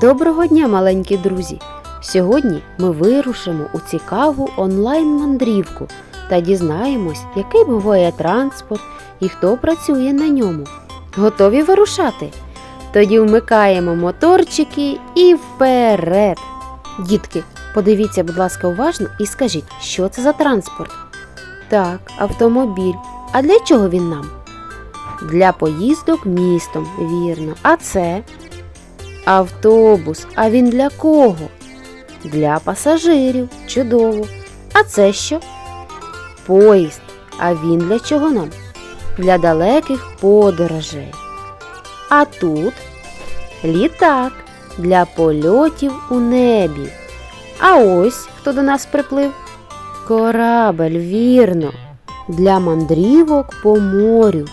Доброго дня, маленькі друзі! Сьогодні ми вирушимо у цікаву онлайн-мандрівку та дізнаємось, який буває транспорт і хто працює на ньому. Готові вирушати? Тоді вмикаємо моторчики і вперед! Дітки, подивіться, будь ласка, уважно і скажіть, що це за транспорт? Так, автомобіль. А для чого він нам? Для поїздок містом, вірно. А це? Автобус. А він для кого? Для пасажирів. Чудово. А це що? Поїзд. А він для чого нам? Для далеких подорожей. А тут літак для польотів у небі. А ось хто до нас приплив? Корабель, вірно. Для мандрівок по морю.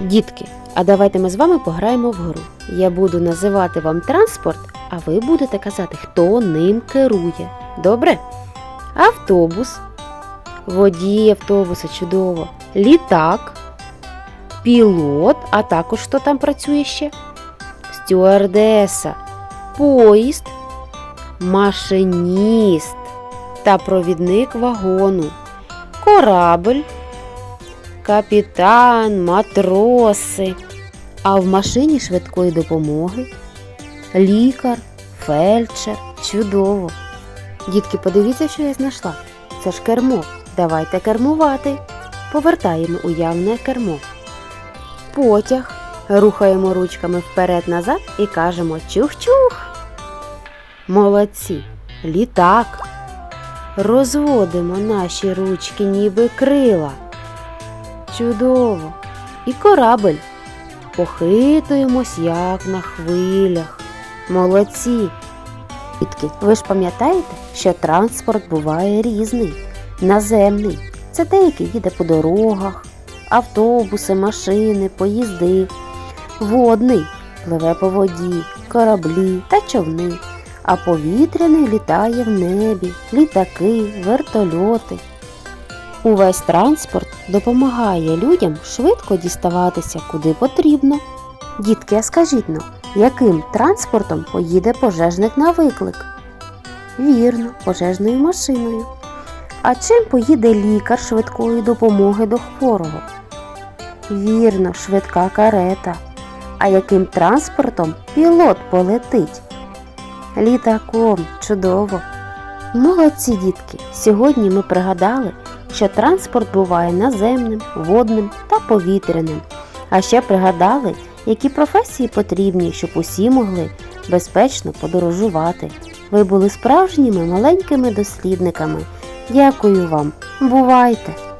Дітки, а давайте ми з вами пограємо в гру. Я буду називати вам транспорт, а ви будете казати, хто ним керує. Добре? Автобус, водій автобуса, чудово, літак, пілот, а також хто там працює ще? Стюардеса, поїзд, машиніст. Та провідник вагону, корабль, капітан, матроси. А в машині швидкої допомоги лікар, фельдшер. Чудово. Дітки, подивіться, що я знайшла. Це ж кермо. Давайте кермувати. Повертаємо уявне кермо. Потяг. Рухаємо ручками вперед-назад і кажемо чух-чух. Молодці. Літак. Розводимо наші ручки, ніби крила. Чудово. І корабель. Похитуємось, як на хвилях. Молодці. Дітки, ви ж пам'ятаєте, що транспорт буває різний. Наземний. Це те, який їде по дорогах, автобуси, машини, поїзди. Водний пливе по воді, кораблі та човни. А повітряний літає в небі, літаки, вертольоти. Увесь транспорт допомагає людям швидко діставатися куди потрібно. Дітки, а скажіть ну, яким транспортом поїде пожежник на виклик? Вірно, пожежною машиною. А чим поїде лікар швидкої допомоги до хворого? Вірно, швидка карета. А яким транспортом пілот полетить? Літаком, чудово. Молодці дітки! Сьогодні ми пригадали, що транспорт буває наземним, водним та повітряним. А ще пригадали, які професії потрібні, щоб усі могли безпечно подорожувати. Ви були справжніми маленькими дослідниками. Дякую вам. Бувайте!